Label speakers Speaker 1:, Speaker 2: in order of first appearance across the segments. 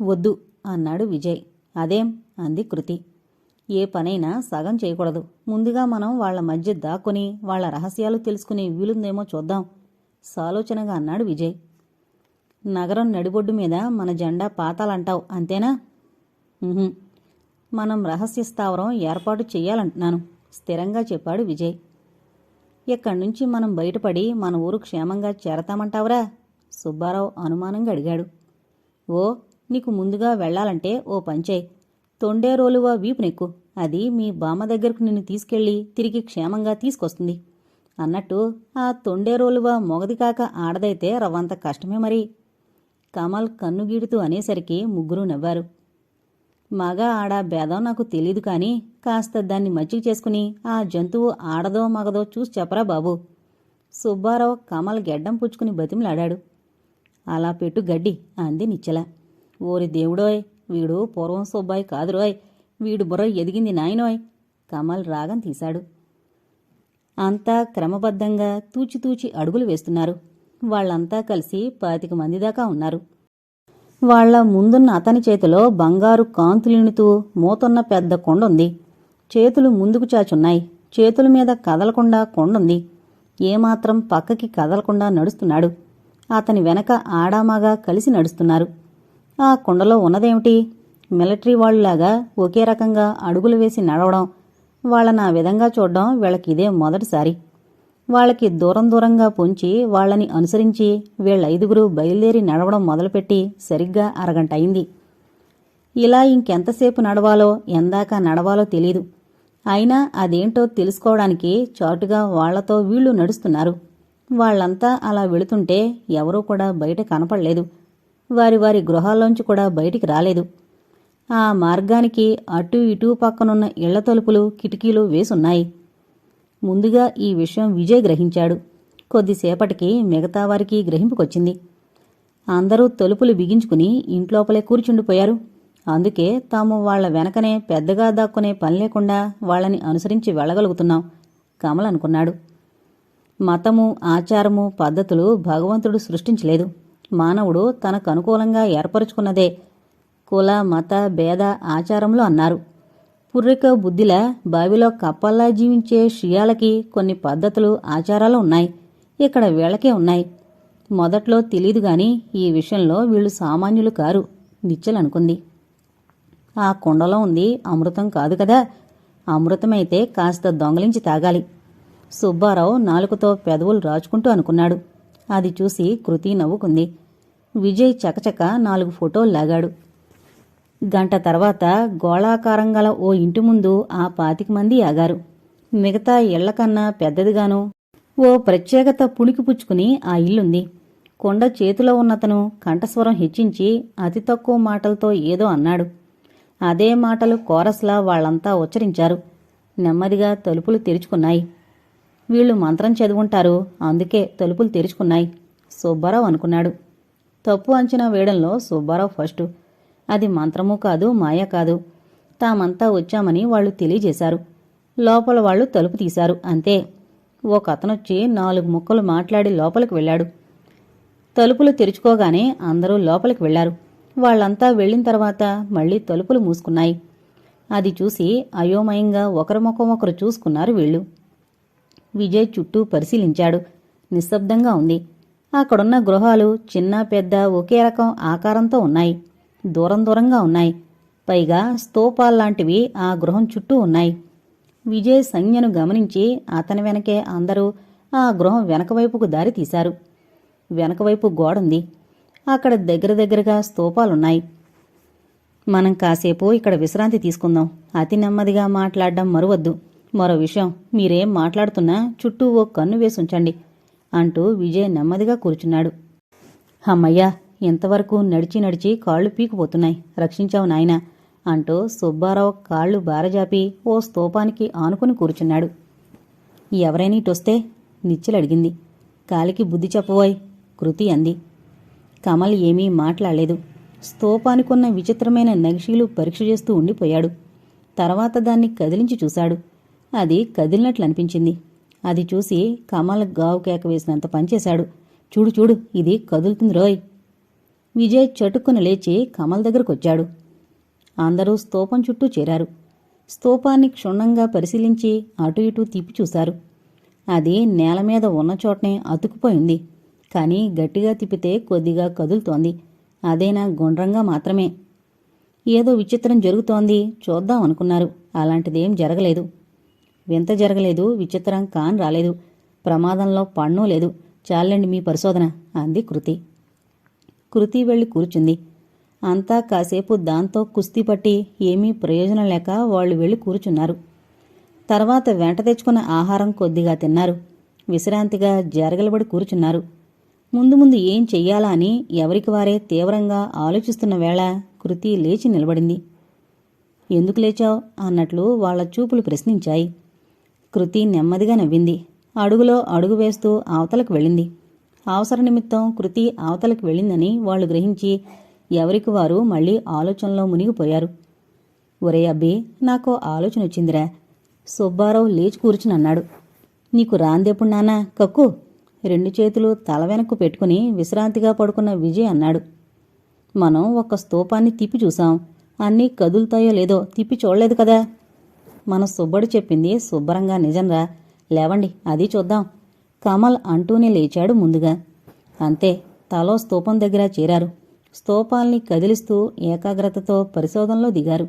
Speaker 1: వద్దు అన్నాడు విజయ్. అదేం? అంది కృతి. ఏ పనైనా సగం చేయకూడదు. ముందుగా మనం వాళ్ళ మధ్య దాక్కుని వాళ్ళ రహస్యాలు తెలుసుకునే వీలుందేమో చూద్దాం. సాలోచనగా అన్నాడు విజయ్. నగరం నడిబొడ్డు మీద మన జెండా పాతాలంటావు అంతేనా? మనం రహస్య స్థావరం ఏర్పాటు చెయ్యాలంటున్నాను స్థిరంగా చెప్పాడు విజయ్. ఇక్కడి నుంచి మనం బయటపడి మన ఊరు క్షేమంగా చేరతామంటావురా? సుబ్బారావు అనుమానంగా అడిగాడు. ఓ నీకు ముందుగా వెళ్ళాలంటే ఓ పంచే తొండేరోలువా వీపు నెక్కు అది మీ బామ్మ దగ్గరకు నిన్ను తీసుకెళ్ళి తిరిగి క్షేమంగా తీసుకొస్తుంది. అన్నట్టు ఆ తొండేరోలువా మొగది కాక ఆడదైతే రవ్వంత కష్టమే మరి. కమల్ కన్నుగీడుతూ అనేసరికి ముగ్గురు నవ్వారు. మగ ఆడ భేదం నాకు తెలీదు కానీ కాస్త దాన్ని మచ్చికి చేసుకుని ఆ జంతువు ఆడదో మగదో చూసి చెప్పరా బాబు. సుబ్బారావు కమల్ గెడ్డం పుచ్చుకుని బతిమలాడాడు. అలా పెట్టు గడ్డి అంది నిచ్చల. ఓరి దేవుడోయ్ వీడు పూర్వం సుబ్బాయి కాదురోయ్ వీడు బుర్ర ఎదిగింది నాయనోయ్ కమల్ రాగం తీశాడు. అంతా క్రమబద్ధంగా తూచితూచి అడుగులు వేస్తున్నారు. వాళ్ళంతా కలిసి పాతిక మంది దాకా ఉన్నారు. వాళ్ళ ముందున్న అతని చేతిలో బంగారు కాంతులిణుతూ మూతున్న పెద్ద కొండుంది. చేతులు ముందుకు చాచున్నాయి. చేతుల మీద కదలకుండా కొండుంది. ఏమాత్రం పక్కకి కదలకుండా నడుస్తున్నాడు. అతని వెనక ఆడామగా కలిసి నడుస్తున్నారు. ఆ కుండలో ఉన్నదేమిటి? మిలిటరీ వాళ్ళలాగా ఒకే రకంగా అడుగులు వేసి నడవడం వాళ్ళని ఆ విధంగా చూడడం వీళ్ళకి ఇదే మొదటిసారి. వాళ్ళకి దూరం దూరంగా పొంచి వాళ్ళని అనుసరించి వీళ్ళైదుగురు బయలుదేరి నడవడం మొదలుపెట్టి సరిగ్గా అరగంట అయింది. ఇలా ఇంకెంతసేపు నడవాలో ఎందాక నడవాలో తెలీదు. అయినా అదేంటో తెలుసుకోవడానికి చాటుగా వాళ్ళతో వీళ్ళు నడుస్తున్నారు. వాళ్ళంతా అలా వెళుతుంటే ఎవరూ కూడా బయట కనపడలేదు. వారి వారి గృహాల్లోంచి కూడా బయటికి రాలేదు. ఆ మార్గానికి అటు ఇటు పక్కనున్న ఇళ్ళ తలుపులు కిటికీలు వేసున్నాయి. ముందుగా ఈ విషయం విజయ్ గ్రహించాడు. కొద్దిసేపటికి మిగతా వారికి గ్రహింపుకొచ్చింది. అందరూ తలుపులు బిగించుకుని ఇంట్లోపలే కూర్చుండిపోయారు. అందుకే తాము వాళ్ళ వెనకనే పెద్దగా దాక్కునే పని లేకుండా వాళ్ళని అనుసరించి వెళ్ళగలుగుతున్నాం కమల్ అనుకున్నాడు. మతము ఆచారము పద్ధతులు భగవంతుడు సృష్టించలేదు. మానవుడు తనకు అనుకూలంగా ఏర్పరచుకున్నదే. కుల మత భేద ఆచారములు అన్నారు. పుర్రిక బుద్ధిలా బావిలో కప్పల్లా జీవించే షియాలకి కొన్ని పద్ధతులు ఆచారాలు ఉన్నాయి. ఇక్కడ వీళ్ళకే ఉన్నాయి. మొదట్లో తెలీదు గాని ఈ విషయంలో వీళ్ళు సామాన్యులు కారు నిచ్చలనుకుంది ఆ కుండలో ఉంది అమృతం కాదు కదా? అమృతమైతే కాస్త దొంగలించి తాగాలి. సుబ్బారావు నాలుకతో పెదవులు రాచుకుంటూ అనుకున్నాడు. అది చూసి కృతి నవ్వుకుంది. విజయ్ చకచక నాలుగు ఫోటోలు లాగాడు. గంట తర్వాత గోళాకారం గల ఓ ఇంటి ముందు ఆ పాతిక మంది ఆగారు. మిగతా ఇళ్ళకన్నా పెద్దదిగాను. ఓ ప్రత్యేకత పుణికి పుచ్చుకుని ఆ ఇల్లుంది. కొండ చేతిలో ఉన్నతను కంఠస్వరం హెచ్చించి అతి తక్కువ మాటలతో ఏదో అన్నాడు. అదే మాటలు కోరస్లా వాళ్ళంతా ఉచ్చరించారు. నెమ్మదిగా తలుపులు తెరుచుకున్నాయి. వీళ్ళు మంత్రం చదువుంటారు. అందుకే తలుపులు తెరుచుకున్నాయి. సుబ్బారావు అనుకున్నాడు. తప్పు అంచనా వేయడంలో సుబ్బారావు ఫస్టు. అది మంత్రము కాదు మాయ కాదు. తామంతా వచ్చామని వాళ్ళు తెలియజేశారు. లోపల వాళ్ళు తలుపు తీశారు. అంతే. ఒక అతనొచ్చి నాలుగు ముక్కలు మాట్లాడి లోపలికి వెళ్ళాడు. తలుపులు తెరుచుకోగానే అందరూ లోపలికి వెళ్ళారు వాళ్ళంతా వెళ్ళిన తర్వాత మళ్ళీ తలుపులు మూసుకున్నాయి. అది చూసి అయోమయంగా ఒకరి ముఖం ఒకరు చూసుకున్నారు వీళ్ళు. విజయ్ చుట్టూ పరిశీలించాడు. నిశ్శబ్దంగా ఉంది. అక్కడున్న గృహాలు చిన్న పెద్ద ఒకే రకం ఆకారంతో ఉన్నాయి. దూరం దూరంగా ఉన్నాయి. పైగా స్తూపాల్లాంటివి ఆ గృహం చుట్టూ ఉన్నాయి. విజయ్ సంజ్ఞను గమనించి అతని వెనకే అందరూ ఆ గృహం వెనకవైపుకు దారి తీశారు. వెనకవైపు గోడుంది. అక్కడ దగ్గర దగ్గరగా స్తూపాలున్నాయి. మనం కాసేపు ఇక్కడ విశ్రాంతి తీసుకుందాం. అతి నెమ్మదిగా మాట్లాడడం మరువద్దు. మరో విషయం మీరేం మాట్లాడుతున్నా చుట్టూ ఓ కన్ను వేసి ఉంచండి అంటూ విజయ్ నెమ్మదిగా కూర్చున్నాడు. హమ్మయ్యా ఇంతవరకు నడిచి నడిచి కాళ్ళు పీకుపోతున్నాయి. రక్షించావు నాయనా అంటూ సుబ్బారావు కాళ్ళు బారజాపి ఓ స్తూపానికి ఆనుకుని కూర్చున్నాడు. ఎవరైనా ఇటొస్తే నిచ్చెలడిగింది. కాలికి బుద్ధి చెప్పబోయ్ కృతి అంది. కమల్ ఏమీ మాట్లాడలేదు. స్తూపానికున్న విచిత్రమైన నగిషీలు పరీక్ష చేస్తూ ఉండిపోయాడు. తర్వాత దాన్ని కదిలించి చూశాడు. అది కదిలినట్లు అనిపించింది అది చూసి కమల గావు కేక వేసినంత పనిచేశాడు. చూడు చూడు ఇది కదులుతుంది రోయ్. విజయ్ చటుక్కున లేచి కమల్ దగ్గరకొచ్చాడు. అందరూ స్తూపం చుట్టూ చేరారు. స్తూపాన్ని క్షుణ్ణంగా పరిశీలించి అటు ఇటు తిప్పి చూశారు. అది నేల మీద ఉన్న చోటనే అతుకుపోయింది కానీ గట్టిగా తిప్పితే కొద్దిగా కదులుతోంది. అదేనా గుండ్రంగా మాత్రమే. ఏదో విచిత్రం జరుగుతోంది చూద్దాం అనుకున్నారు. అలాంటిదేం జరగలేదు. వింత జరగలేదు విచిత్రం కాన్ రాలేదు ప్రమాదంలో పన్ను లేదు. చాలండి మీ పరిశోధన అంది కృతి. కృతి వెళ్ళి కూర్చుంది. అంతా కాసేపు దాంతో కుస్తీ పట్టి ఏమీ ప్రయోజనం లేక వాళ్ళు వెళ్ళి కూర్చున్నారు. తర్వాత వెంట తెచ్చుకున్న ఆహారం కొద్దిగా తిన్నారు. విశ్రాంతిగా జరగలబడి కూర్చున్నారు. ముందు ముందు ఏం చెయ్యాలా అని ఎవరికి వారే తీవ్రంగా ఆలోచిస్తున్న వేళ కృతి లేచి నిలబడింది. ఎందుకు లేచావు? అన్నట్లు వాళ్ళ చూపులు ప్రశ్నించాయి. కృతి నెమ్మదిగా నవ్వింది. అడుగులో అడుగు వేస్తూ అవతలకు వెళ్ళింది. అవసర నిమిత్తం కృతి అవతలకు వెళ్ళిందని వాళ్ళు గ్రహించి ఎవరికి వారు మళ్ళీ ఆలోచనలో మునిగిపోయారు. ఒరే అబ్బి నాకో ఆలోచన వచ్చిందిరా. సుబ్బారావు లేచి కూర్చుని అన్నాడు. నీకు రాందెప్పుడు నానా కక్కు. రెండు చేతులు తల వెనక్కు పెట్టుకుని విశ్రాంతిగా పడుకున్న విజయ్ అన్నాడు. మనం ఒక స్తూపాన్ని తిప్పి చూసాం అన్నీ కదులుతాయో లేదో తిప్పి చూడలేదు కదా. మన సుబ్బడు చెప్పింది శుభ్రంగా నిజంరా. లేవండి అది చూద్దాం. కమల్ అంటూనే లేచాడు ముందుగా. అంతే తలో స్తూపం దగ్గర చేరారు. స్తూపాల్ని కదిలిస్తూ ఏకాగ్రతతో పరిశోధనలో దిగారు.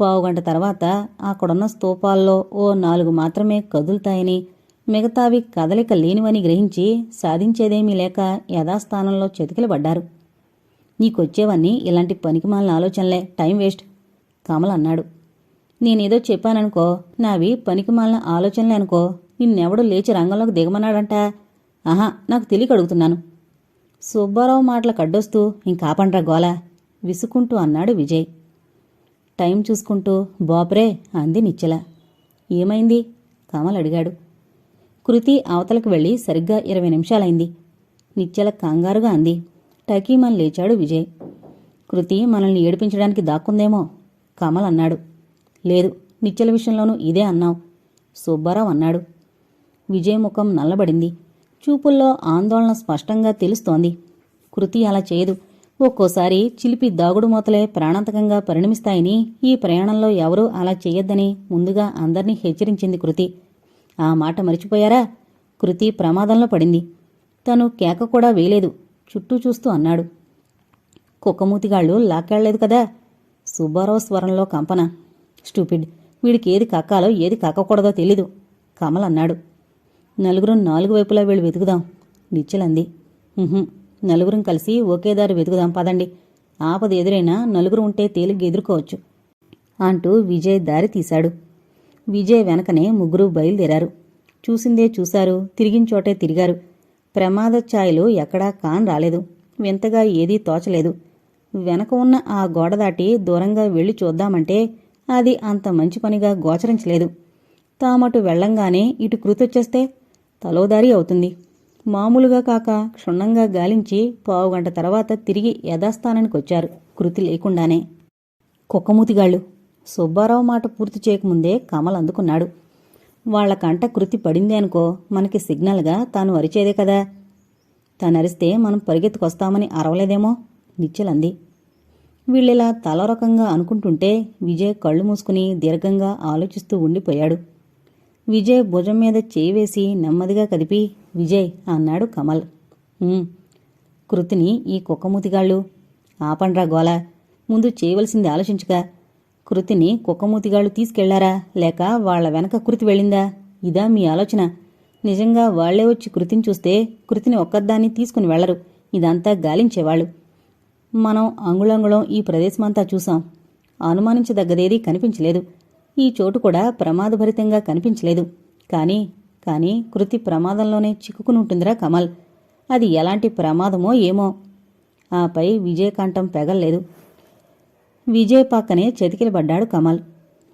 Speaker 1: పావుగంట తర్వాత అక్కడున్న స్తూపాల్లో ఓ నాలుగు మాత్రమే కదులుతాయని మిగతావి కదలిక లేనివని గ్రహించి సాధించేదేమీ లేక యథాస్థానంలో చతికిలబడ్డారు నీకొచ్చేవన్నీ ఇలాంటి పనికిమాలిన ఆలోచనలే టైం వేస్ట్ కమల్ అన్నాడు. నేనేదో చెప్పాననుకో నావి పనికిమాలిన ఆలోచనలే అనుకో నిన్నెవడు లేచి రంగంలోకి దిగమన్నాడంట. ఆహా నాకు తెలియక అడుగుతున్నాను సుబ్బారావు మాటలకు అడ్డొస్తూ ఇంకాపండ్రా గోల విసుకుంటూ అన్నాడు విజయ్. టైం చూసుకుంటూ బాపురే అంది నిచ్చెల. ఏమైంది? కమల్ అడిగాడు. కృతి అవతలకు వెళ్ళి సరిగ్గా ఇరవై నిమిషాలైంది. నిచ్చెల కంగారుగా అంది. టకీమన్ లేచాడు విజయ్. కృతి మనల్ని ఏడిపించడానికి దాక్కుందేమో కమల్ అన్నాడు. లేదు నిత్యల విషయంలోనూ ఇదే అన్నావు. సుబ్బారావు అన్నాడు. విజయ్ ముఖం నల్లబడింది. చూపుల్లో ఆందోళన స్పష్టంగా తెలుస్తోంది. కృతి అలా చేయదు. ఒక్కోసారి చిలిపి దాగుడు మూతలే ప్రాణాంతకంగా పరిణమిస్తాయని ఈ ప్రయాణంలో ఎవరూ అలా చేయొద్దని ముందుగా అందర్నీ హెచ్చరించింది కృతి. ఆ మాట మరిచిపోయారా? కృతి ప్రమాదంలో పడింది. తను కేక కూడా వేయలేదు. చుట్టూ చూస్తూ అన్నాడు. కుక్కమూతిగాళ్ళు లాక్కెళ్ళేదు కదా? సుబ్బారావు స్వరంలో కంపన. స్టూపిడ్. వీడికి ఏది కక్కాలో ఏది కక్కకూడదో తెలీదు. కమల్ అన్నాడు. నలుగురం నాలుగు వైపులా వెళ్ళి వెతుకుదాం. నిచ్చెలంది నలుగురం కలిసి ఒకే దారి వెతుకుదాం. పదండి. ఆపద ఎదురైనా నలుగురు ఉంటే తేలిగ్గా ఎదుర్కోవచ్చు అంటూ విజయ్ దారి తీశాడు. విజయ్ వెనకనే ముగ్గురు బయలుదేరారు. చూసిందే చూశారు. తిరిగిన చోటే తిరిగారు. ప్రమాద ఛాయలు ఎక్కడా కాన్ రాలేదు. వింతగా ఏదీ తోచలేదు. వెనక ఉన్న ఆ గోడ దాటి దూరంగా వెళ్ళి చూద్దామంటే అది అంత మంచి పనిగా గోచరించలేదు. తామటు వెళ్ళంగానే ఇటు కృతొచ్చేస్తే తలోదారి అవుతుంది. మామూలుగా కాక క్షుణ్ణంగా గాలించి పావుగంట తర్వాత తిరిగి యథాస్థానానికి వచ్చారు కృతి లేకుండానే. కుక్కమూతిగాళ్ళు సుబ్బారావు మాట పూర్తి చేయకముందే కమల్ అందుకున్నాడు. వాళ్ళ కంట కృతి పడిందే అనుకో మనకి సిగ్నల్గా తాను అరిచేదే కదా. తాను అరిస్తే మనం పరిగెత్తుకొస్తామని అరవలేదేమో నిచ్చలంది. వీళ్ళిలా తలరకంగా అనుకుంటుంటే విజయ్ కళ్ళు మూసుకుని దీర్ఘంగా ఆలోచిస్తూ ఉండిపోయాడు. విజయ్ భుజం మీద చేయివేసి నెమ్మదిగా కదిపి విజయ్ అన్నాడు కమల్. కృతిని ఈ కుక్కమూతిగాళ్ళు ఆపండ్రా గోల. ముందు చేయవలసింది ఆలోచించక. కృతిని కుక్కమూతిగాళ్ళు తీసుకెళ్ళారా? లేక వాళ్ళ వెనక కృతి వెళ్ళిందా? ఇదా మీ ఆలోచన. నిజంగా వాళ్ళే వచ్చి కృతిని చూస్తే కృతిని ఒక్కదాన్ని తీసుకుని వెళ్ళరు. ఇదంతా గాలించేవాళ్ళు. మనం అంగుళంగుళం ఈ ప్రదేశమంతా చూసాం. అనుమానించదగ్గదేదీ కనిపించలేదు. ఈ చోటు కూడా ప్రమాదభరితంగా కనిపించలేదు. కానీ కానీ కృతి ప్రమాదంలోనే చిక్కుకుని ఉంటుందిరా కమల్. అది ఎలాంటి ప్రమాదమో ఏమో. ఆపై విజయకాంఠం పెగల్లేదు. విజయ్ పక్కనే చెతికిలబడ్డాడు కమల్.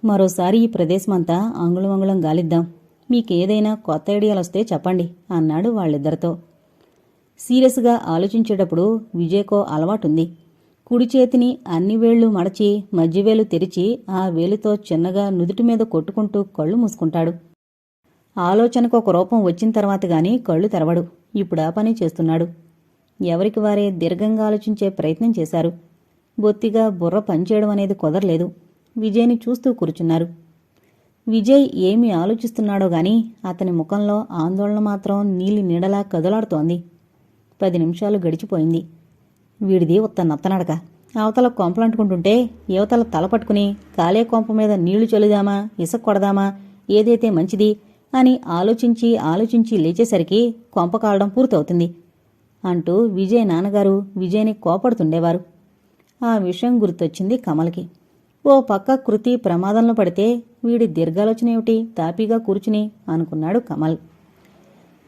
Speaker 1: మరోసారి ఈ ప్రదేశమంతా అంగుళమంగుళం అంగుళం గాలిద్దాం. మీకేదైనా కొత్త ఐడియాలొస్తే చెప్పండి అన్నాడు వాళ్ళిద్దరితో. సీరియస్గా ఆలోచించేటప్పుడు విజయ్కో అలవాటుంది. కుడి చేతిని అన్ని వేళ్ళు మడచి మధ్యవేలు తెరిచి ఆ వేలుతో చిన్నగా నుదుటి మీద కొట్టుకుంటూ కళ్ళు మూసుకుంటాడు. ఆలోచనకు ఒక రూపం వచ్చిన తర్వాత గాని కళ్ళు తెరవడు. ఇప్పుడు ఆ పని చేస్తున్నాడు. ఎవరికి వారే దీర్ఘంగా ఆలోచించే ప్రయత్నం చేశారు. బొత్తిగా బుర్ర పనిచేయడం అనేది కుదరలేదు. విజయ్ని చూస్తూ కూర్చున్నారు. విజయ్ ఏమి ఆలోచిస్తున్నాడో గాని అతని ముఖంలో ఆందోళన మాత్రం నీలి నీడలా కదలాడుతోంది. పది నిమిషాలు గడిచిపోయింది. వీడిది ఉత్త నత్తనడక. అవతల కొంపలంటుకుంటుంటే యువతల తల పట్టుకుని కాలే కొంప మీద నీళ్ళు చల్లుదామా ఇసుక కొడదామా ఏదైతే మంచిది అని ఆలోచించి ఆలోచించి లేచేసరికి కొంప కాలడం పూర్తవుతుంది అంటూ విజయ్ నాన్నగారు విజయ్ని కోపడుతుండేవారు. ఆ విషయం గుర్తొచ్చింది కమల్కి. ఓ పక్క కృతి ప్రమాదంలో పడితే వీడి దీర్ఘాలోచన ఏమిటి? తాపీగా కూర్చుని అనుకున్నాడు కమల్.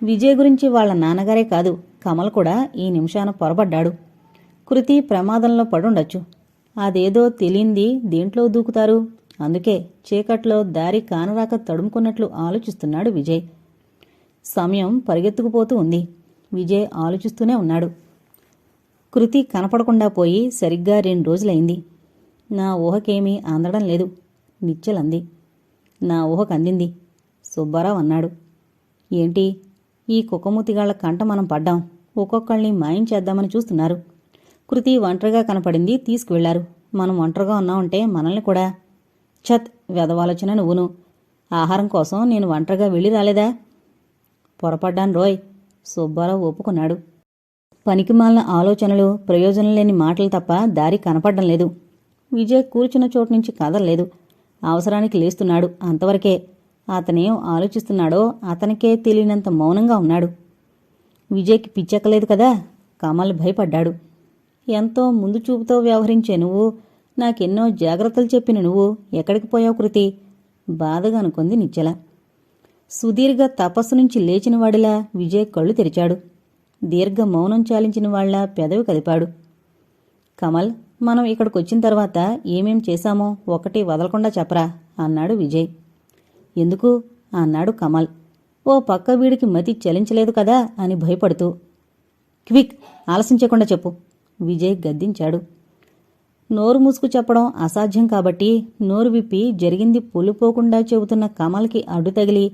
Speaker 1: విజయ్ గురించి వాళ్ళ నాన్నగారే కాదు కమల్ కూడా ఈ నిమిషాన పొరబడ్డాడు. కృతి ప్రమాదంలో పడుండొచ్చు. అదేదో తెలియంది దేంట్లో దూకుతారు? అందుకే చీకట్లో దారి కానరాక తడుముకున్నట్లు ఆలోచిస్తున్నాడు విజయ్. సమయం పరిగెత్తుకుపోతూ ఉంది. విజయ్ ఆలోచిస్తూనే ఉన్నాడు. కృతి కనపడకుండా పోయి సరిగ్గా రెండు రోజులైంది. నా ఊహకేమీ అందడం లేదు నిచ్చెలంది. నా ఊహకు అందింది సుబ్బారావు అన్నాడు. ఏంటి? ఈ కుక్కమూతిగాళ్ళ కంట మనం పడ్డాం. ఒక్కొక్కళ్ళని మాయం చేద్దామని చూస్తున్నారు. కృతి ఒంటరిగా కనపడింది తీసుకువెళ్ళారు. మనం ఒంటరిగా ఉన్నామంటే మనల్ని కూడా. ఛత్! వెదవాలోచన నువ్వును. ఆహారం కోసం నేను ఒంటరిగా వెళ్ళి రాలేదా? పొరపడ్డాను రోయ్. సుబ్బారావు ఒప్పుకున్నాడు. పనికిమాలిన ఆలోచనలు ప్రయోజనం లేని మాటలు తప్ప దారి కనపడడం లేదు. విజయ్ కూర్చున్న చోటు నుంచి కదలలేదు. అవసరానికి లేస్తున్నాడు. అంతవరకే అతనేం ఆలోచిస్తున్నాడో అతనికే తెలియనంత మౌనంగా ఉన్నాడు. విజయ్కి పిచ్చెక్కలేదు కదా? కమల్ భయపడ్డాడు. ఎంతో ముందు చూపుతో వ్యవహరించే నువ్వు నాకెన్నో జాగ్రత్తలు చెప్పిన నువ్వు ఎక్కడికి పోయావు కృతి? బాధగా అనుకుంది నిచ్చెల సుదీర్ఘ తపస్సు నుంచి లేచిన వాడిలా విజయ్ కళ్ళు తెరిచాడు. దీర్ఘ మౌనం చాలించిన వాళ్ళ పెదవి కదిపాడు కమల్ మనం ఇక్కడికొచ్చిన తర్వాత ఏమేం చేశామో ఒకటి వదలకుండా చెప్పరా? అన్నాడు విజయ్. ఎందుకు? అన్నాడు కమల్. ఓ పక్క వీడికి మతి చలించలేదు కదా అని భయపడుతూ. క్విక్ ఆలసించకుండా చెప్పు. విజయ్ గద్దించాడు. నోరు మూసుకు చెప్పడం అసాధ్యం కాబట్టి నోరు విప్పి జరిగింది పొలిపోకుండా చెబుతున్న కమల్కి అడ్డు తగిలి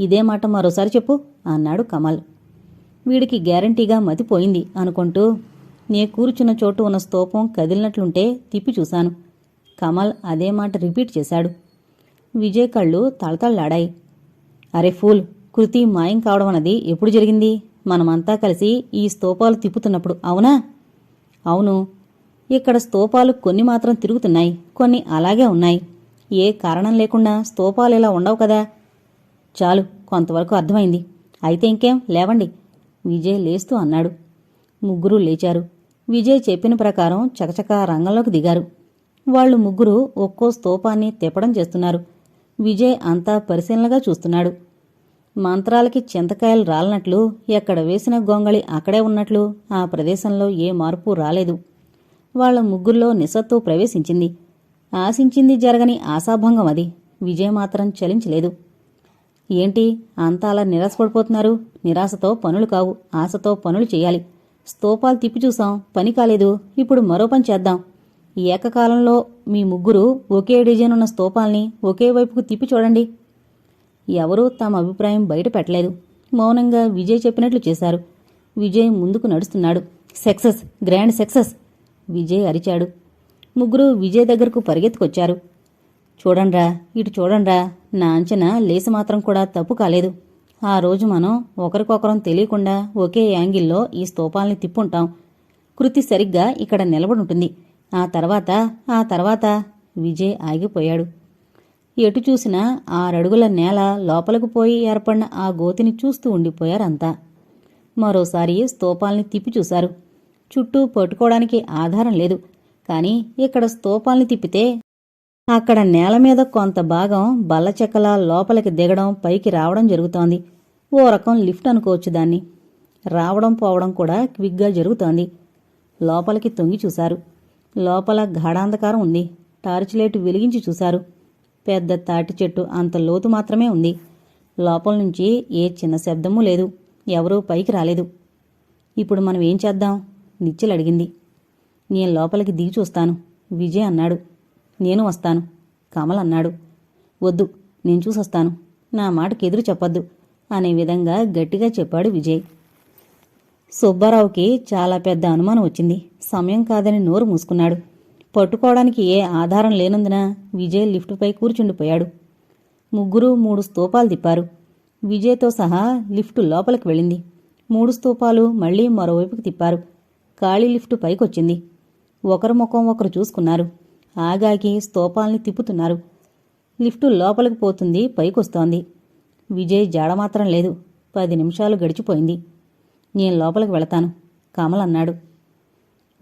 Speaker 1: ఇదే మాట మరోసారి చెప్పు అన్నాడు కమల్. వీడికి గ్యారంటీగా మతిపోయింది అనుకుంటూ నే కూర్చున్న చోటు ఉన్న స్తూపం కదిలినట్లుంటే తిప్పి చూశాను. కమల్ అదే మాట రిపీట్ చేశాడు. విజయ్ కళ్ళు తళతళ్ళాడాయి. అరే ఫూల్ కృతి మాయం కావడం అన్నది ఎప్పుడు జరిగింది? మనమంతా కలిసి ఈ స్తూపాలు తిప్పుతున్నప్పుడు అవునా? అవును. ఇక్కడ స్తూపాలు కొన్ని మాత్రం తిరుగుతున్నాయి కొన్ని అలాగే ఉన్నాయి. ఏ కారణం లేకుండా స్తూపాలు ఇలా ఉండవు కదా? చాలు కొంతవరకు అర్థమైంది. అయితే ఇంకేం? లేవండి. విజయ్ లేస్తూ అన్నాడు. ముగ్గురు లేచారు. విజయ్ చెప్పిన ప్రకారం చకచకా రంగంలోకి దిగారు. వాళ్ళు ముగ్గురు ఒక్కో స్తూపాన్ని తిప్పడం చేస్తున్నారు. విజయ్ అంతా పరిశీలనగా చూస్తున్నాడు. మంత్రాలకి చింతకాయలు రాలనట్లు ఎక్కడ వేసిన గొంగళి అక్కడే ఉన్నట్లు ఆ ప్రదేశంలో ఏ మార్పు రాలేదు. వాళ్ళ ముగ్గుల్లో నిస్సత్తు ప్రవేశించింది. ఆశించింది జరగని ఆశాభంగం అది. విజయ్ మాత్రం చలించలేదు. ఏంటి అంతా అలా నిరాశపడిపోతున్నారు? నిరాశతో పనులు కావు. ఆశతో పనులు చేయాలి. స్తూపాలు తిప్పి చూసాం. పని కాలేదు. ఇప్పుడు మరో పని చేద్దాం. ఏకకాలంలో మీ ముగ్గురు ఒకే డిజైన్ ఉన్న స్తూపాల్ని ఒకే వైపుకు తిప్పి చూడండి. ఎవరూ తమ అభిప్రాయం బయట పెట్టలేదు. మౌనంగా విజయ్ చెప్పినట్లు చేశారు. విజయ్ ముందుకు నడుస్తున్నాడు. సక్సెస్! Grand success! విజయ్ అరిచాడు. ముగ్గురు విజయ్ దగ్గరకు పరిగెత్తుకొచ్చారు. చూడండ్రా ఇటు చూడండ్రా నా అంచనా లేసి మాత్రం కూడా తప్పు కాలేదు. ఆ రోజు మనం ఒకరికొకరం తెలియకుండా ఒకే యాంగిల్లో ఈ స్తూపాల్ని తిప్పుంటాం. కృతి సరిగ్గా ఇక్కడ నిలబడుంటుంది ఆ తర్వాత ఆ తర్వాత విజయ్ ఆగిపోయాడు. ఎటు చూసినా ఆరడుగుల నేల లోపలకు పోయి ఏర్పడిన ఆ గోతిని చూస్తూ ఉండిపోయారంతా. మరోసారి స్తూపాల్ని తిప్పి చూశారు. చుట్టూ పట్టుకోవడానికి ఆధారం లేదు. కాని ఇక్కడ స్తూపాల్ని తిప్పితే అక్కడ నేల మీద కొంత భాగం బల్ల చెక్కలా లోపలికి దిగడం పైకి రావడం జరుగుతోంది. ఓ రకం లిఫ్ట్ అనుకోవచ్చు దాన్ని. రావడం పోవడం కూడా క్విక్గా జరుగుతోంది. లోపలికి తొంగి చూశారు. లోపల గాఢాంధకారం ఉంది. టార్చ్ లైట్ వెలిగించి చూశారు. పెద్ద తాటి చెట్టు అంత లోతు మాత్రమే ఉంది. లోపల నుంచి ఏ చిన్న శబ్దమూ లేదు. ఎవరూ పైకి రాలేదు. ఇప్పుడు మనం ఏం చేద్దాం? నిచ్చెలు అడిగింది. నేను లోపలికి దిగి చూస్తాను. విజయ్ అన్నాడు. నేను వస్తాను. కమల్ అన్నాడు. వద్దు నేను చూసొస్తాను. నా మాటకి ఎదురు చెప్పొద్దు అనే విధంగా గట్టిగా చెప్పాడు విజయ్. సుబ్బారావుకి చాలా పెద్ద అనుమానం వచ్చింది. సమయం కాదని నోరు మూసుకున్నాడు. పట్టుకోవడానికి ఏ ఆధారం లేనందున విజయ్ లిఫ్టుపై కూర్చుండిపోయాడు. ముగ్గురు మూడు స్తూపాలు తిప్పారు. విజయ్తో సహా లిఫ్టు లోపలికి వెళ్ళింది. మూడు స్తూపాలు మళ్ళీ మరోవైపుకి తిప్పారు. ఖాళీ లిఫ్టు పైకొచ్చింది. ఒకరు ముఖం ఒకరు చూసుకున్నారు. ఆగాకి స్తూపాల్ని తిప్పుతున్నారు. లిఫ్టు లోపలికి పోతుంది పైకొస్తోంది. విజయ్ జాడమాత్రం లేదు. పది నిమిషాలు గడిచిపోయింది. నేను లోపలికి వెళతాను కమల్ అన్నాడు.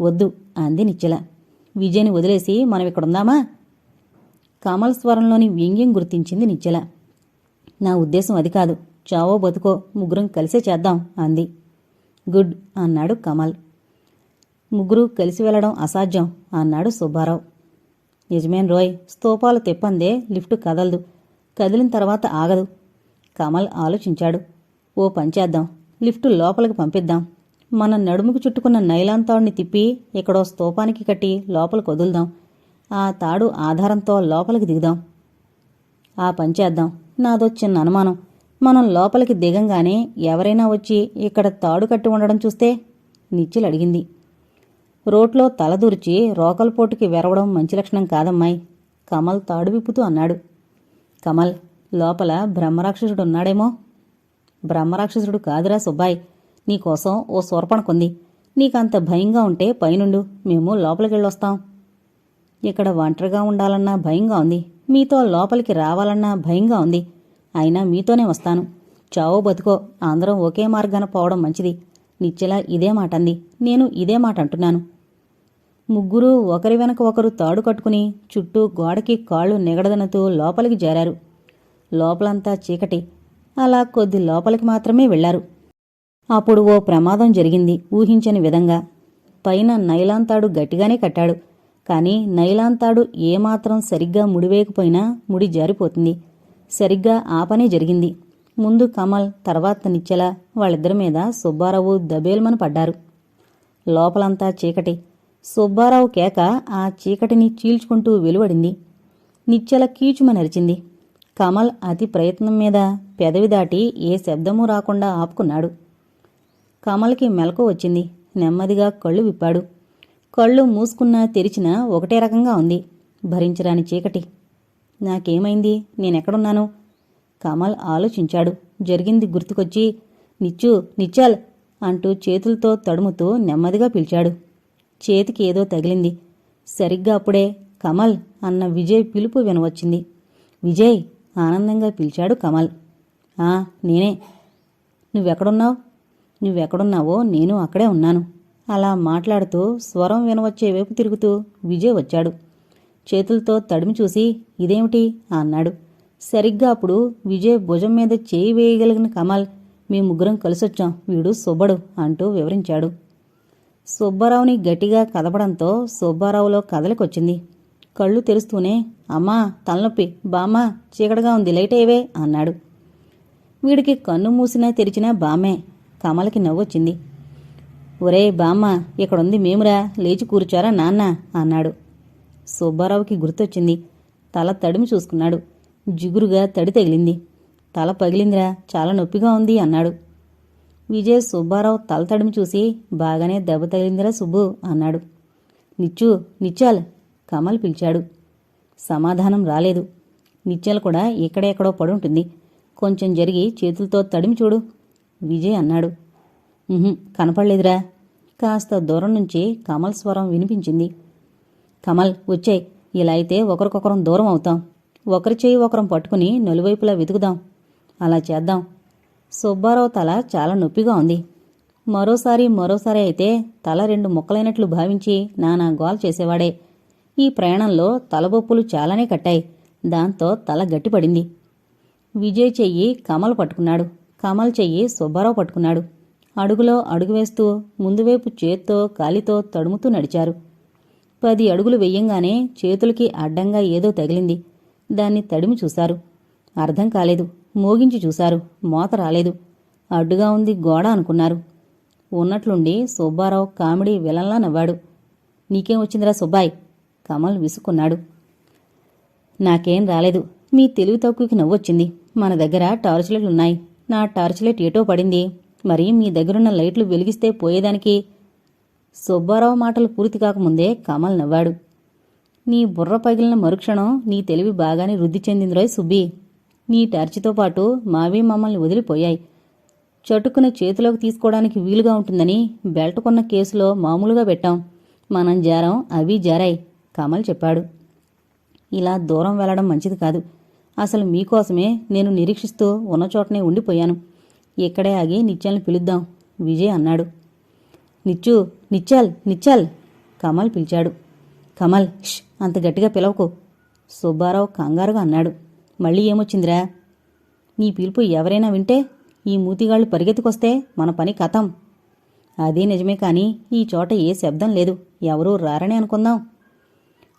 Speaker 1: వద్దు అంది నిచ్చెల విజయ్ని వదిలేసి మనం ఇక్కడుందామా? కమల్ స్వరంలోని వ్యంగ్యం గుర్తించింది నిచ్చెల నా ఉద్దేశం అది కాదు. చావో బతుకో ముగ్గురం కలిసే చేద్దాం అంది. గుడ్ అన్నాడు కమల్. ముగ్గురు కలిసి వెళ్ళడం అసాధ్యం అన్నాడు సుబ్బారావు. నిజమేం రోయ్ స్తూపాలు తెప్పందే లిఫ్ట్ కదలదు. కదిలిన తర్వాత ఆగదు. కమల్ ఆలోచించాడు. ఓ పంచేద్దాం లిఫ్ట్ లోపలికి పంపిద్దాం. మన నడుముకు చుట్టుకున్న నైలాన్ తాడుని తిప్పి ఇక్కడో స్తూపానికి కట్టి లోపలికి వదులుదాం. ఆ తాడు ఆధారంతో లోపలికి దిగుదాం. ఆ పంచేద్దాం నాదో చిన్న అనుమానం. మనం లోపలికి దిగంగానే ఎవరైనా వచ్చి ఇక్కడ తాడు కట్టి ఉండడం చూస్తే నిచ్చిల్ అడిగింది. రోట్లో తలదూర్చి రోకల్పోటుకి వెరవడం మంచి లక్షణం కాదమ్మాయి. కమల్ తాడు విప్పుతూ అన్నాడు. కమల్ లోపల బ్రహ్మరాక్షసుడు ఉన్నాడేమో. బ్రహ్మరాక్షసుడు కాదురా సుబ్బాయ్. నీకోసం ఓ సూర్పణకుంది నీకంత భయంగా ఉంటే పైనుండు మేము లోపలికెళ్ళొస్తాం. ఇక్కడ ఒంటరిగా ఉండాలన్నా భయంగా ఉంది. మీతో లోపలికి రావాలన్నా భయంగా ఉంది. అయినా మీతోనే వస్తాను. చావో బతుకో. అందరం ఒకే మార్గాన పోవడం మంచిది. నిచ్చెలా ఇదే మాట అంది. నేను ఇదే మాట అంటున్నాను. ముగ్గురు ఒకరి వెనక ఒకరు తాడు కట్టుకుని చుట్టూ గోడకి కాళ్ళు నిగడదనుతూ లోపలికి చేరారు లోపలంతా చీకటి. అలా కొద్ది లోపలికి మాత్రమే వెళ్ళారు. అప్పుడు ఓ ప్రమాదం జరిగింది ఊహించని విధంగా. పైన నైలాన్ తాడు గట్టిగానే కట్టాడు. కాని నైలాన్ తాడు ఏమాత్రం సరిగ్గా ముడివేయకపోయినా ముడి జారిపోతుంది. సరిగ్గా ఆ పనే జరిగింది. ముందు కమల్ తర్వాత నిచ్చెల వాళ్ళిద్దరి మీద సుబ్బారావు దబేల్మని పడ్డారు. లోపలంతా చీకటి. సుబ్బారావు కేక ఆ చీకటిని చీల్చుకుంటూ వెలువడింది. నిచ్చెల కీచుమనరిచింది కమల్ అతి ప్రయత్నం మీద పెదవి దాటి ఏ శబ్దమూ రాకుండా ఆపుకున్నాడు. కమల్కి మెలకు వచ్చింది. నెమ్మదిగా కళ్ళు విప్పాడు. కళ్ళు మూసుకున్నా తెరిచినా ఒకటే రకంగా ఉంది. భరించరాని చీకటి. నాకేమైంది? నేనెక్కడున్నాను? కమల్ ఆలోచించాడు. జరిగింది గుర్తుకొచ్చి నిచ్చు నిచ్చాల్ అంటూ చేతులతో తడుముతూ నెమ్మదిగా పిలిచాడు. చేతికి ఏదో తగిలింది. సరిగ్గా అప్పుడే కమల్ అన్న విజయ్ పిలుపు వినవచ్చింది. విజయ్ ఆనందంగా పిలిచాడు కమల్. నేనే. నువ్వెక్కడున్నావు? నువ్వెక్కడున్నావో నేను అక్కడే ఉన్నాను. అలా మాట్లాడుతూ స్వరం వినవచ్చే వైపు తిరుగుతూ విజయ్ వచ్చాడు. చేతులతో తడిమి చూసి ఇదేమిటి? అన్నాడు. సరిగ్గా అప్పుడు విజయ్ భుజం మీద చేయి వేయగలిగిన కమల్ మీ ముగ్గురం కలిసొచ్చాం. వీడు సుబ్బడు అంటూ వివరించాడు. సుబ్బారావుని గట్టిగా కదపడంతో సుబ్బారావులో కదలికొచ్చింది. కళ్ళు తెరుస్తూనే అమ్మా తలనొప్పి. బామ్మా చీకటిగా ఉంది. లైట్ ఏవే అన్నాడు. వీడికి కన్ను మూసినా తెరిచినా బామ్మే కమలకి నవ్వొచ్చింది. ఒరే బామ్మ ఇక్కడుంది మేమురా లేచి కూర్చోరా నాన్న అన్నాడు. సుబ్బారావుకి గుర్తొచ్చింది. తల తడిమి చూసుకున్నాడు. జిగురుగా తడి తగిలింది. తల పగిలిందిరా చాలా నొప్పిగా ఉంది అన్నాడు. విజయ్ సుబ్బారావు తల తడిమి చూసి బాగానే దెబ్బ తగిలిందిరా సుబ్బు అన్నాడు. నిచ్చు నిచ్చాల్ కమల్ పిలిచాడు. సమాధానం రాలేదు. నిత్యాలు కూడా ఎక్కడెక్కడో పడుంటుంది. కొంచెం జరిగి చేతులతో తడిమి చూడు. విజయ్ అన్నాడు. కనపడలేదురా. కాస్త దూరం నుంచి కమల్ స్వరం వినిపించింది. కమల్ వచ్చాయి. ఇలా అయితే ఒకరికొకరం దూరం అవుతాం. ఒకరి చేయి ఒకరం పట్టుకుని నలువైపులా వెతుకుదాం. అలా చేద్దాం. సుబ్బారావు తల చాలా నొప్పిగా ఉంది. మరోసారి మరోసారి అయితే తల రెండు ముక్కలైనట్లు భావించి నానా గోల్ చేసేవాడే. ఈ ప్రయాణంలో తలబొప్పులు చాలానే కట్టాయి. దాంతో తల గట్టిపడింది. విజయ్ చెయ్యి కమల్ పట్టుకున్నాడు. కమల్ చెయ్యి సుబ్బారావు పట్టుకున్నాడు. అడుగులో అడుగు వేస్తూ ముందువైపు చేత్తో కాలితో తడుముతూ నడిచారు. పది అడుగులు వెయ్యంగానే చేతులకి అడ్డంగా ఏదో తగిలింది. దాన్ని తడిమి చూశారు. అర్థం కాలేదు. మోగించి చూశారు. మోత రాలేదు. అడ్డుగా ఉంది గోడ అనుకున్నారు. ఉన్నట్లుండి సుబ్బారావు కామెడీ విలన్లా నవ్వాడు. నీకేం వచ్చిందిరా సుబ్బాయ్? కమల్ విసుక్కున్నాడు. నాకేం రాలేదు. మీ తెలివి తక్కువకి నవ్వొచ్చింది. మన దగ్గర టార్చ్ లైట్లు ఉన్నాయి. నా టార్చ్ లైట్ ఎటో పడింది. మరి మీ దగ్గరున్న లైట్లు వెలిగిస్తే పోయేదానికి? సుబ్బారావు మాటలు పూర్తి కాకముందే కమల్ నవ్వాడు. నీ బుర్ర పగిలిన మరుక్షణం నీ తెలివి బాగానే వృద్ధి చెందిందిరోయ్ సుబ్బి. నీ టార్చితో పాటు మావి మమ్మల్ని వదిలిపోయాయి. చటుక్కున చేతిలోకి తీసుకోవడానికి వీలుగా ఉంటుందని బెల్ట్ కొన్న కేసులో మామూలుగా పెట్టాం. మనం జారం అవి జారాయి కమల్ చెప్పాడు. ఇలా దూరం వెళ్ళడం మంచిది కాదు. అసలు మీకోసమే నేను నిరీక్షిస్తూ ఉన్న చోటనే ఉండిపోయాను. ఇక్కడే ఆగి నిత్యాల్ని పిలుద్దాం విజయ్ అన్నాడు. నిచ్చు నిత్యాల్ నిచ్చాల్ కమల్ పిలిచాడు. కమల్ ష్ అంత గట్టిగా పిలవకు. సుబ్బారావు కంగారుగా అన్నాడు. మళ్ళీ ఏమొచ్చిందిరా? నీ పిలుపు ఎవరైనా వింటే ఈ మూతిగాళ్ళు పరిగెత్తుకొస్తే మన పని కథం. అదే నిజమే కానీ ఈ చోట ఏ శబ్దం లేదు. ఎవరూ రారని అనుకుందాం.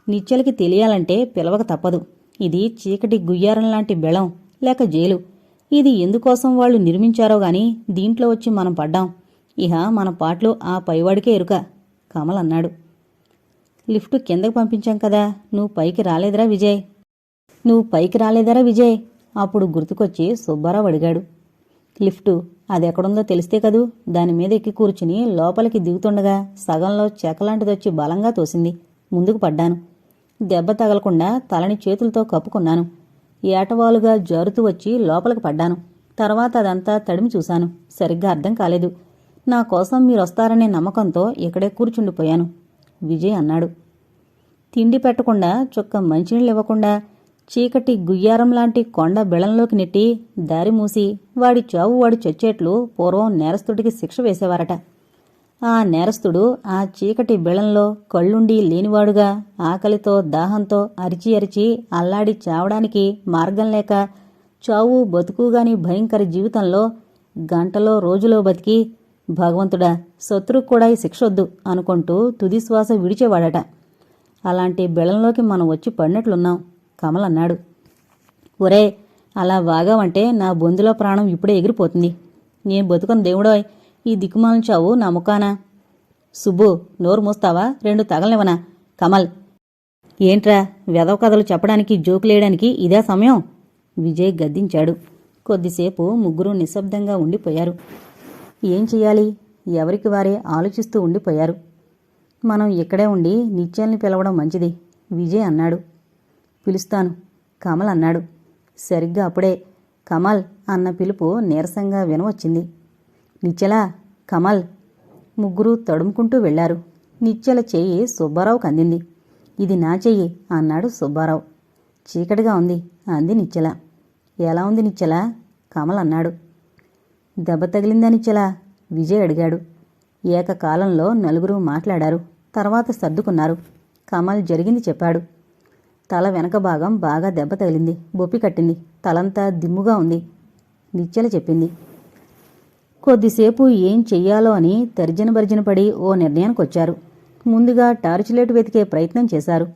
Speaker 1: నిత్యలకి తెలియాలంటే పిలవక తప్పదు. ఇది చీకటి గుయ్యారం లాంటి బెళం లేక జైలు. ఇది ఎందుకోసం వాళ్ళు నిర్మించారో గాని దీంట్లో వచ్చి మనం పడ్డాం. ఇహ మన పాటలు ఆ పైవాడికే ఎరుక కమల్ అన్నాడు. లిఫ్ట్ కిందకు పంపించాం కదా నువ్వు పైకి రాలేదురా విజయ్. నువ్వు పైకి రాలేదరా విజయ్ అప్పుడు గుర్తుకొచ్చి సుబ్బారావు అడిగాడు. లిఫ్టు అది ఎక్కడుందో తెలిస్తే కదూ దాని మీద ఎక్కి కూర్చుని లోపలికి దిగుతుండగా సగంలో చెకలాంటిదొచ్చి బలంగా తోసింది. ముందుకు పడ్డాను. దెబ్బ తగలకుండా తలని చేతులతో కప్పుకున్నాను. ఏటవాలుగా జారుతూ వచ్చి లోపలికి పడ్డాను. తర్వాత అదంతా తడిమి చూశాను. సరిగ్గా అర్థం కాలేదు. నా కోసం మీరొస్తారనే నమ్మకంతో ఇక్కడే కూర్చుండిపోయాను. విజయ్ అన్నాడు. తిండి పెట్టకుండా చుక్క మంచినీళ్ళు ఇవ్వకుండా చీకటి గుయ్యారం లాంటి కొండ బిళంలోకి నెట్టి దారి మూసి వాడి చావు వాడు చచ్చేట్లు పూర్వం నేరస్తుడికి శిక్ష వేసేవారట. ఆ నేరస్తుడు ఆ చీకటి బిళంలో కళ్ళుండి లేనివాడుగా ఆకలితో దాహంతో అరిచి అరిచి అల్లాడి చావడానికి మార్గం లేక చావు బతుకుగాని భయంకర జీవితంలో గంటలో రోజులో బతికి భగవంతుడా శత్రువు కూడా ఈ శిక్షొద్దు అనుకుంటూ తుది శ్వాస విడిచేవాడట. అలాంటి బిళంలోకి మనం వచ్చి పడినట్లున్నాం కమల్ అన్నాడు ఒరే అలా వాగావంటే నా బొందులో ప్రాణం ఇప్పుడే ఎగిరిపోతుంది. నేను బతుకుని దేవుడోయ్ ఈ దిక్కుమాలిన చావు నా ముఖానా. సుబ్బు నోరు మూస్తావా? రెండు తగలనివనా కమల్. ఏంట్రా వెదవ కథలు చెప్పడానికి జోకులేయడానికి ఇదే సమయం? విజయ్ గద్దించాడు. కొద్దిసేపు ముగ్గురు నిశ్శబ్దంగా ఉండిపోయారు. ఏం చెయ్యాలి? ఎవరికి వారే ఆలోచిస్తూ ఉండిపోయారు. మనం ఇక్కడే ఉండి నిత్యాల్ని పిలవడం మంచిది విజయ్ అన్నాడు. పిలుస్తాను కమల్ అన్నాడు. సరిగ్గా అప్పుడే కమల్ అన్న పిలుపు నీరసంగా వినవచ్చింది. నిత్యలా కమల్ ముగ్గురు తడుముకుంటూ వెళ్ళారు. నిత్యల చెయ్యి సుబ్బారావుకు అందింది ఇది నా చెయ్యి అన్నాడు సుబ్బారావు. చీకటిగా ఉంది అంది నిత్యల ఎలా ఉంది నిత్యల కమల్ అన్నాడు. దెబ్బ తగిలిందా నిత్యలా విజయ్ అడిగాడు. ఏకకాలంలో నలుగురు మాట్లాడారు. తర్వాత సర్దుకున్నారు. కమల్ జరిగింది చెప్పాడు. తల వెనక భాగం బాగా దెబ్బ తగిలింది. బొప్పి కట్టింది. తలంతా దిమ్ముగా ఉంది. నిత్యల చెప్పింది. కొద్దిసేపు ఏం చెయ్యాలో అని తర్జన భర్జన పడి ఓ నిర్ణయానికి వచ్చారు ముందుగా టార్చిలైట్ వెతికే ప్రయత్నం చేశారు.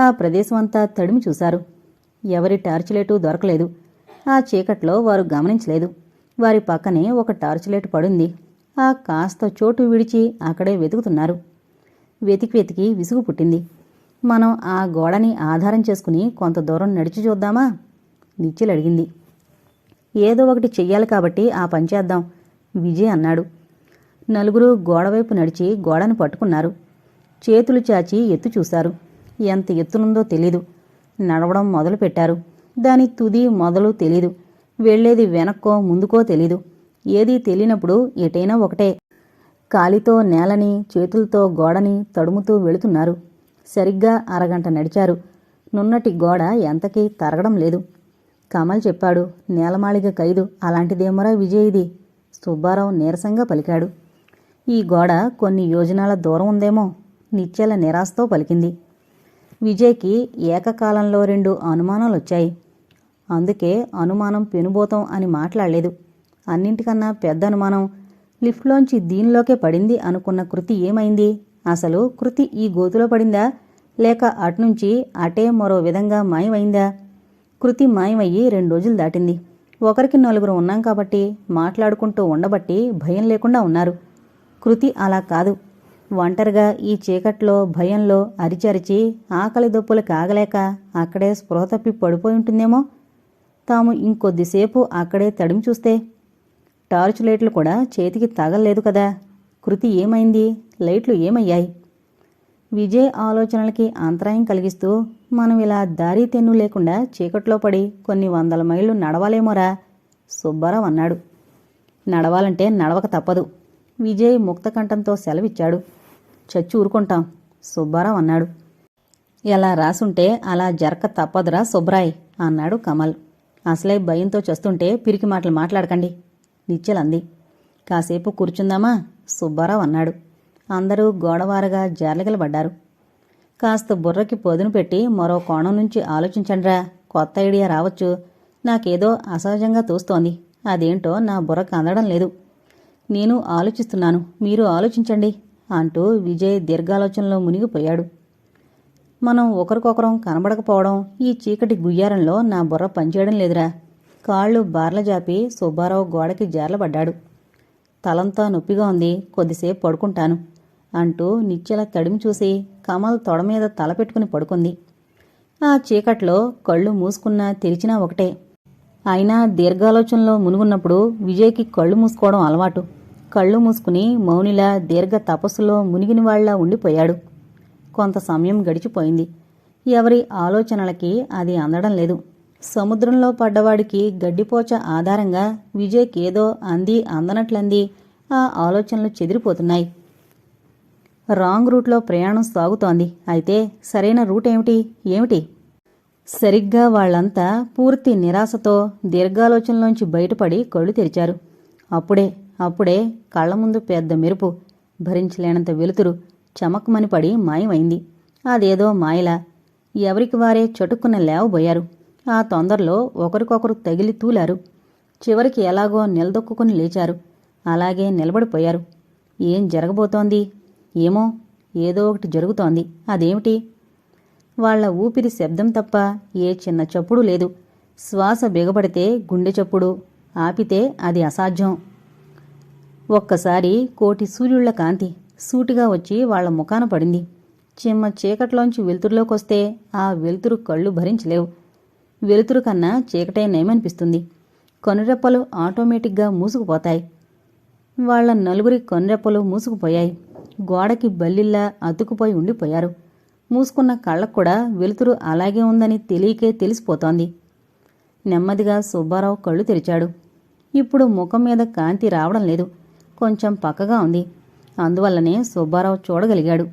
Speaker 1: ఆ ప్రదేశం అంతా తడిమి చూశారు. ఎవరి టార్చిలైటు దొరకలేదు. ఆ చీకట్లో వారు గమనించలేదు. వారి పక్కనే ఒక టార్చిలైట్ పడుంది. ఆ కాస్త చోటు విడిచి అక్కడే వెతుకుతున్నారు. వెతికి వెతికి విసుగు పుట్టింది. మనం ఆ గోడని ఆధారం చేసుకుని కొంత దూరం నడిచి చూద్దామా? నిచ్చిలు అడిగింది ఏదో ఒకటి చెయ్యాలి కాబట్టి ఆ పని చేద్దాం. విజయ్ అన్నాడు. నలుగురు గోడవైపు నడిచి గోడను పట్టుకున్నారు. చేతులు చాచి ఎత్తు చూశారు. ఎంత ఎత్తునుందో తెలీదు. నడవడం మొదలుపెట్టారు. దాని తుది మొదలు తెలీదు. వెళ్ళేది వెనక్కో ముందుకో తెలీదు. ఏదీ తెలియనప్పుడు ఎటైనా ఒకటే. కాలితో నేలని చేతులతో గోడని తడుముతూ వెళుతున్నారు. సరిగ్గా అరగంట నడిచారు. నున్నటి గోడ ఎంతకీ తరగడం లేదు. కమల్ చెప్పాడు నేలమాళిగ ఖైదు. అలాంటిదేమరా విజయ్ ఇది? సుబ్బారావు నీరసంగా పలికాడు. ఈ గోడ కొన్ని యోజనాల దూరం ఉందేమో నిత్యల నిరాశతో పలికింది. విజయ్కి ఏకకాలంలో రెండు అనుమానాలొచ్చాయి. అందుకే అనుమానం పెనుబోతం అని మాట్లాడలేదు. అన్నింటికన్నా పెద్ద అనుమానం లిఫ్ట్లోంచి దీనిలోకే పడింది అనుకున్న కృతి ఏమైంది? అసలు కృతి ఈ గోతులో పడిందా? లేక అటునుంచి అటే మరో విధంగా మాయమైందా? కృతి మాయమయ్యి రెండు రోజులు దాటింది. ఒకరికి నలుగురు ఉన్నాం కాబట్టి మాట్లాడుకుంటూ ఉండబట్టి భయం లేకుండా ఉన్నారు. కృతి అలా కాదు. ఒంటరిగా ఈ చీకట్లో భయంలో అరిచరిచి ఆకలి దొప్పులు కాగలేక అక్కడే స్పృహ తప్పి పడిపోయి ఉంటుందేమో? తాము ఇంకొద్దిసేపు అక్కడే తడిమి చూస్తే టార్చ్ లైట్లు కూడా చేతికి తగలలేదు కదా. కృతి ఏమైంది? లైట్లు ఏమయ్యాయి? విజయ్ ఆలోచనలకి అంతరాయం కలిగిస్తూ మనం ఇలా దారి తెన్ను లేకుండా చీకట్లో పడి కొన్ని వందల మైళ్ళు నడవాలేమోరా? సుబ్బారావు అన్నాడు. నడవాలంటే నడవక తప్పదు. విజయ్ ముక్తకంఠంతో సెలవిచ్చాడు. చచ్చి ఊరుకుంటాం సుబ్బారావు అన్నాడు. ఎలా రాసుంటే అలా జరక తప్పదురా సుబ్రాయ్ అన్నాడు కమల్. అసలే భయంతో చస్తుంటే పిరికి మాటలు మాట్లాడకండి నిచ్చెలంది. కాసేపు కూర్చుందామా? సుబ్బారావు అన్నాడు. అందరూ గోడవారగా జార్లగలబడ్డారు. కాస్త బుర్రకి పొదును పెట్టి మరో కోణం నుంచి ఆలోచించండ్రా కొత్త ఐడియా రావచ్చు. నాకేదో అసహజంగా తోస్తోంది. అదేంటో నా బుర్రకు అందడం లేదు. నేను ఆలోచిస్తున్నాను. మీరు ఆలోచించండి అంటూ విజయ్ దీర్ఘాలోచనలో మునిగిపోయాడు. మనం ఒకరికొకరం కనబడకపోవడం ఈ చీకటి గుయ్యారంలో నా బుర్ర పనిచేయడం లేదురా. కాళ్ళు బార్ల జాపి సుబ్బారావు గోడకి జార్లబడ్డాడు. తలంతా నొప్పిగా ఉంది. కొద్దిసేపు పడుకుంటాను. అంటూ నిచ్చెల తడిమి చూసి కమల్ తొడ మీద తల పెట్టుకుని పడుకుంది. ఆ చీకట్లో కళ్ళు మూసుకున్నా తెరిచినా ఒకటే. అయినా దీర్ఘాలోచనలో మునుగున్నప్పుడు విజయ్కి కళ్ళు మూసుకోవడం అలవాటు. కళ్ళు మూసుకుని మౌనిలా దీర్ఘ తపస్సులో మునిగిన వాళ్ళ ఉండిపోయాడు. కొంత సమయం గడిచిపోయింది. ఎవరి ఆలోచనలకి అది అందడం లేదు. సముద్రంలో పడ్డవాడికి గడ్డిపోచ ఆధారంగా విజయ్కేదో అంది అందనట్లంది ఆ ఆలోచనలు చెదిరిపోతున్నాయి. రాంగ్ రూట్లో ప్రయాణం సాగుతోంది. అయితే సరైన రూట్ ఏమిటి? ఏమిటి? సరిగ్గా వాళ్ళంతా పూర్తి నిరాశతో దీర్ఘాలోచనలోంచి బయటపడి కళ్ళు తెరిచారు. అప్పుడే అప్పుడే కళ్ళ ముందు పెద్ద మెరుపు భరించలేనంత వెలుతురు చమక్మని పడి మాయమైంది. అదేదో మాయలా. ఎవరికి వారే చటుక్కున లేవబోయారు. ఆ తొందరలో ఒకరికొకరు తగిలి తూలారు. చివరికి ఎలాగో నిలదొక్కుని లేచారు. అలాగే నిలబడిపోయారు. ఏం జరగబోతోంది? ఏమో ఏదో ఒకటి జరుగుతోంది. అదేమిటి? వాళ్ళ ఊపిరి శబ్దం తప్ప ఏ చిన్న చప్పుడు లేదు. శ్వాస బిగబడితే గుండె చప్పుడు ఆపితే అది అసాధ్యం. ఒక్కసారి కోటి సూర్యుళ్ళ కాంతి సూటిగా వచ్చి వాళ్ళ ముఖాన పడింది. చిమ్మ చీకట్లోంచి వెలుతురులోకొస్తే ఆ వెలుతురు కళ్ళు భరించలేవు. వెలుతురు కన్నా చీకటే నయమనిపిస్తుంది. కనురెప్పలు ఆటోమేటిక్గా మూసుకుపోతాయి. వాళ్ళ నలుగురి కనురెప్పలు మూసుకుపోయాయి. గోడకి బల్లిల్లా అతుకుపోయి ఉండిపోయారు. మూసుకున్న కళ్ళకు కూడా వెలుతురు అలాగే ఉందని తెలియకే తెలిసిపోతోంది. నెమ్మదిగా సుబ్బారావు కళ్ళు తెరిచాడు. ఇప్పుడు ముఖం మీద కాంతి రావడం లేదు. కొంచెం పక్కగా ఉంది. అందువల్లనే సుబ్బారావు చూడగలిగాడు.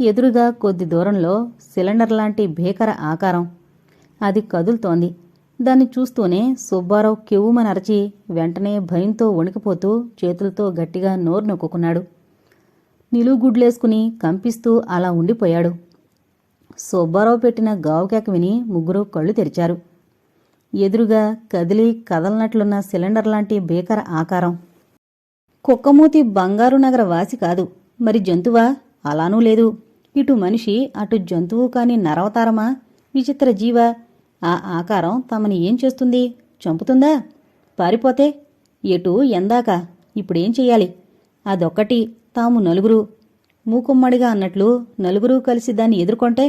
Speaker 1: ఎదురుగా కొద్ది దూరంలో సిలిండర్ లాంటి భీకర ఆకారం. అది కదులుతోంది. దాన్ని చూస్తూనే సుబ్బారావు కెవ్వుమని అరచి వెంటనే భయంతో వణికిపోతూ చేతులతో గట్టిగా నోరు నొక్కుకున్నాడు. నిలువుగుడ్లేసుకుని కంపిస్తూ అలా ఉండిపోయాడు. సుబ్బారావు పెట్టిన గావుకేక విని ముగ్గురు కళ్ళు తెరిచారు. ఎదురుగా కదిలి కదలనట్లున్న సిలిండర్ లాంటి భీకర ఆకారం. కుక్కమూతి బంగారు నగర వాసి కాదు. మరి జంతువా? అలానూ లేదు. ఇటు మనిషి అటు జంతువు కాని నరవతారమా? విచిత్ర జీవ. ఆ ఆకారం తమని ఏం చేస్తుంది? చంపుతుందా? పారిపోతే? ఎటు ఎందాక? ఇప్పుడేం చెయ్యాలి? అదొక్కటి. తాము నలుగురు. మూకుమ్మడిగా అన్నట్లు నలుగురు కలిసి దాన్ని ఎదుర్కొంటే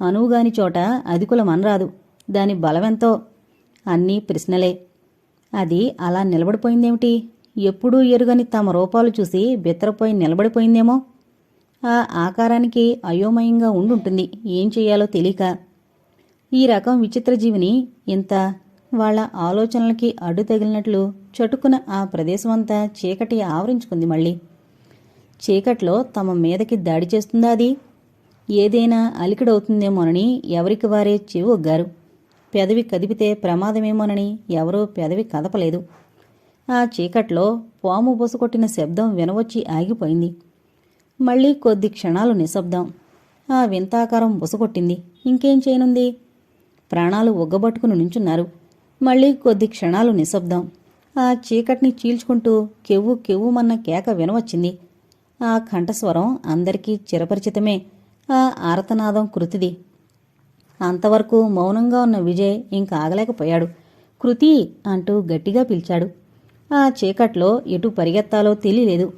Speaker 1: అనువుగాని చోట అధికులం అనరాదు. దాని బలమెంతో అన్నీ ప్రశ్నలే. అది అలా నిలబడిపోయిందేమిటి? ఎప్పుడూ ఎరుగని తమ రూపాలు చూసి బిత్తరపోయి నిలబడిపోయిందేమో? ఆ ఆకారానికి అయోమయంగా ఉండుంటుంది. ఏం చెయ్యాలో తెలియక. ఈ రకం విచిత్ర జీవిని ఇంత వాళ్ళ ఆలోచనలకి అడ్డు తగిలినట్లు చటుకున ఆ ప్రదేశమంతా చీకటి ఆవరించుకుంది మళ్ళీ. చీకట్లో తమ మీదకి దాడి చేస్తుందా అది? ఏదైనా అలికిడవుతుందేమోనని ఎవరికి వారే చెవి ఒగ్గారు పెదవి కదిపితే ప్రమాదమేమోనని ఎవరూ పెదవి కదపలేదు. ఆ చీకట్లో పాము బొసకొట్టిన శబ్దం వినవచ్చి ఆగిపోయింది. మళ్ళీ కొద్ది క్షణాలు నిశ్శబ్దం. ఆ వింతాకారం బుసకొట్టింది ఇంకేం చేయనుంది? ప్రాణాలు ఒగ్గబట్టుకుని నుంచున్నారు. మళ్ళీ కొద్ది క్షణాలు నిశ్శబ్దం. ఆ చీకటిని చీల్చుకుంటూ కెవ్వు కెవ్వుమన్న కేక వినవచ్చింది. ఆ కంఠస్వరం అందరికీ చిరపరిచితమే. ఆ ఆరతనాదం కృతిది. అంతవరకు మౌనంగా ఉన్న విజయ్ ఇంక ఆగలేకపోయాడు. కృతి అంటూ గట్టిగా పిలిచాడు. ఆ చీకట్లో ఎటు పరిగెత్తాలో తెలియలేదు.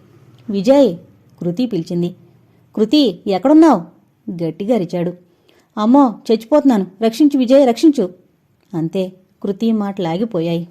Speaker 1: విజయ్ కృతి పిలిచింది. కృతి ఎక్కడున్నావు? గట్టిగా అరిచాడు. అమ్మో చచ్చిపోతున్నాను. రక్షించు విజయ్ రక్షించు. అంతే. కృతి మాటలాగిపోయాయి.